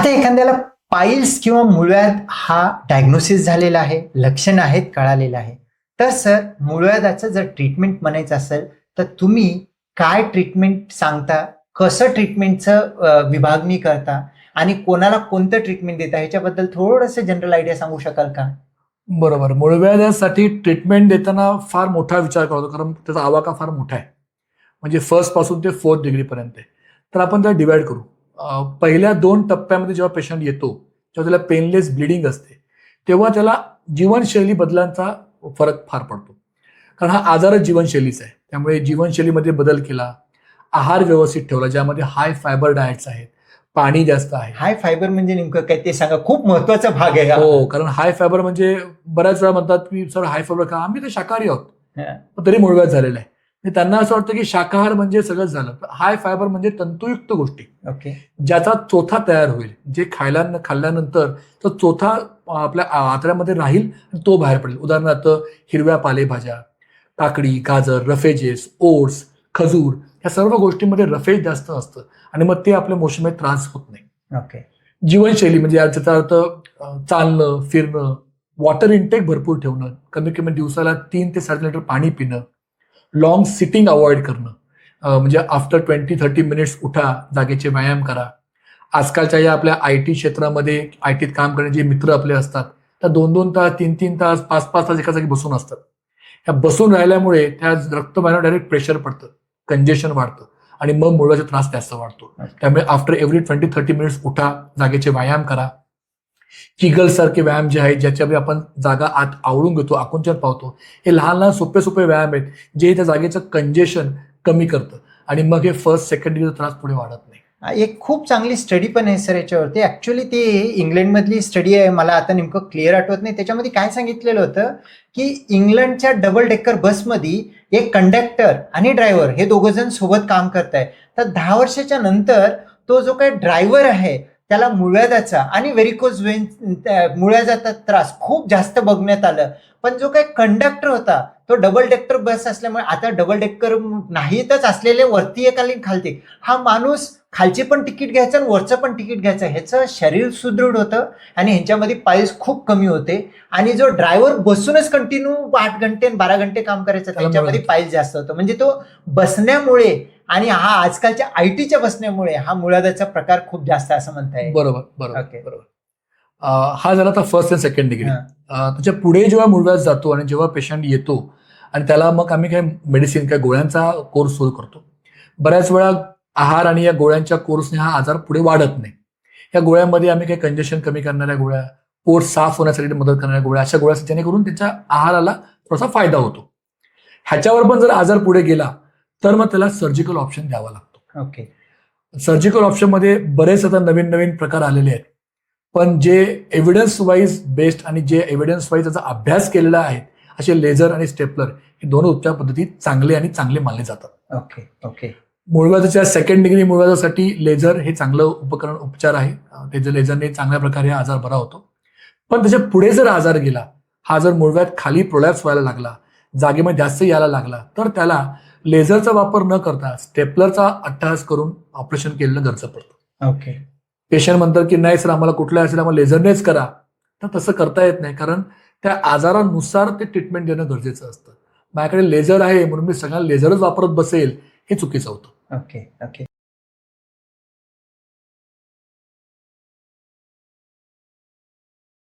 आता एखाद्याला पाईल्स किंवा मूळव्याध हा डायग्नोसिस झालेला आहे लक्षण आहेत कळालेलं आहे. तर सर मुळव्याधाचं जर ट्रीटमेंट म्हणायचं असेल तर तुम्ही काय ट्रीटमेंट सांगता? कसं ट्रीटमेंटचं विभागणी करता? आणि कोणाला कोणतं ट्रीटमेंट देता? ह्याच्याबद्दल थोडंसं जनरल आयडिया सांगू शकाल का? बरोबर. मुळव्याधासाठी ट्रीटमेंट देताना फार मोठा विचार करतो कारण त्याचा आवाका फार मोठा आहे. म्हणजे फर्स्टपासून ते फोर्थ डिग्रीपर्यंत आहे. तर आपण त्याला डिवाइड करू. पहिल्या दोन टप्प्यामध्ये जेव्हा पेशंट येतो तेव्हा त्याला पेनलेस ब्लिडिंग असते. तेव्हा त्याला जीवनशैली बदलांचा फरक फार पडतो. कारण हा आजारच जीवनशैलीचा आहे. त्यामुळे जीवनशैलीमध्ये बदल केला आहार व्यवस्थित ठेवला ज्यामध्ये हाय फायबर डाएट्स आहेत पाणी जास्त आहे. हाय फायबर म्हणजे नेमकं काय ते सांगा खूप महत्त्वाचा भाग आहे हा. कारण हाय फायबर म्हणजे बऱ्याच वेळा म्हणतात की सर हाय फायबर का आम्ही तर शाकाहारी आहोत. तरी मूळव्याध झालेला आहे. त्यांना असं वाटतं की शाकाहार म्हणजे सगळंच झालं. हाय फायबर म्हणजे तंतुयुक्त गोष्टी. ओके. ज्याचा चोथा तयार होईल जे खायला खाल्ल्यानंतर तो चोथा आपल्या आतड्यामध्ये राहील आणि तो बाहेर पडेल. उदाहरणार्थ हिरव्या पालेभाज्या काकडी गाजर रफेजेस ओट्स खजूर या सर्व गोष्टींमध्ये रफेज जास्त असतं आणि मग ते आपल्या मोशमध्ये त्रास होत नाही. ओके. जीवनशैली म्हणजे याचा अर्थ चालणं फिरणं वॉटर इनटेक भरपूर ठेवणं कमी कमी दिवसाला तीन ते साडे लिटर पाणी पिणं लॉंग सिटिंग अवॉइड करणं. म्हणजे आफ्टर ट्वेंटी थर्टी मिनिट्स उठा जागेचे व्यायाम करा. आजकालच्या या आपल्या आय टी क्षेत्रामध्ये आय टीत काम करणारे जे मित्र आपले असतात तर दोन दोन तास तीन तीन तास पाच पाच तास एका जागी बसून असतात. ह्या बसून राहिल्यामुळे त्या रक्तवाहिन्यावर डायरेक्ट प्रेशर पडतं कंजेशन वाढतं आणि मग मुळाचा त्रास जास्त वाढतो. त्यामुळे after every twenty thirty minutes उठा जागेचे व्यायाम करा. किगल सारखे व्यायाम जे आहेत ज्याच्यामध्ये आपण जागा आत आवळून घेतो आकुंचन पावतो हे लहान लहान सोपे सोपे व्यायाम आहेत जे त्या जागेचं कंजेशन कमी करतं. आणि मग हे फर्स्ट सेकंड डिग्रीचा त्रास पुढे वाढत नाही. एक खूप चांगली स्टडी पण आहे सर याच्यावरती. ऍक्च्युली ती इंग्लंडमधली स्टडी आहे मला आता नेमकं क्लिअर आठवत नाही. त्याच्यामध्ये काय सांगितलेलं होतं की इंग्लंडच्या डबल डेकर बसमध्ये एक कंडक्टर आणि ड्रायव्हर हे दोघं जण सोबत काम करताय. तर दहा वर्षाच्या नंतर तो जो काही ड्रायव्हर आहे त्याला मुळव्याधाचा आणि व्हेरिकोज वेन मुळव्याधाचा त्रास खूप जास्त बघण्यात आलं. पण जो काही कंडक्टर होता तो डबल डेक्टर बस असल्यामुळे आता डबल डेक्कर नाहीतच असलेले वरती एक आणि खालती. हा माणूस खालचे पण तिकीट घ्यायचं आणि वरचं पण तिकीट घ्यायचं. ह्याचं शरीर सुदृढ होतं आणि ह्यांच्यामध्ये पायल्स खूप कमी होते. आणि जो ड्रायव्हर बसूनच कंटिन्यू आठ घंटे आणि बारा घंटे काम करायचं त्याच्यामध्ये. पायल्स जास्त होतं. म्हणजे तो बसण्यामुळे आणि हा आजकालच्या आय टीच्या बसण्यामुळे हा मुळादाचा प्रकार खूप जास्त असं म्हणताय बरोबर बरोबर. बरोबर. अं, हा झाला आता फर्स्ट अँड सेकंड डिग्री. त्याच्या पुढे जेव्हा मुळव्याध जातो आणि जेव्हा पेशंट येतो आणि त्याला मग आम्ही काही मेडिसिन काही गोळ्यांचा कोर्स सुरू करतो. बऱ्याच वेळा आहार आणि या गोळ्यांच्या कोर्सने हा आजार पुढे वाढत नाही. या गोळ्यांमध्ये आम्ही काही कंजेशन कमी करणाऱ्या गोळ्या पोट साफ होण्यासाठी मदत करणाऱ्या गोळ्या अशा गोळ्या जेणेकरून त्याच्या आहाराला थोडासा फायदा होतो. ह्याच्यावर पण जर आजार पुढे गेला तर मग त्याला सर्जिकल ऑप्शन द्यावा लागतो. ओके सर्जिकल ऑप्शनमध्ये बरेच आता नवीन नवीन प्रकार आलेले आहेत. पण जे एव्हिडन्स वाईज बेस्ड आणि जे एव्हिडन्स वाईज त्याचा अभ्यास केलेला आहे असे लेझर आणि स्टेपलर हे दोन उपचार पद्धती चांगले आणि चांगले मानले जातात. ओके ओके मुळव्याधाच्या सेकंड डिग्री मुळव्याधासाठी लेझर हे चांगलं उपकरण उपचार आहे. त्याच्या लेझरने चांगल्या प्रकारे हा आजार बरा होतो. पण त्याच्या पुढे जर आजार गेला हा जर मुळव्याध खाली प्रोलॅप्स व्हायला लागला जागेमध्ये जास्त यायला लागला तर त्याला लेझरचा वापर न करता स्टेपलरचा अट्टहास करून ऑपरेशन केलेलं गरज पडतं. ओके पेशंट म्हणतात की नाही सर आम्हाला कुठलं असेल आम्हाला लेझरनेच करा. तर तसं करता येत नाही. कारण त्या आजारानुसार ते ट्रीटमेंट देणं गरजेचं असतं. माझ्याकडे लेझर आहे म्हणून मी सगळ्यांना लेझरच वापरत बसेल हे चुकीचं होतं. Okay okay.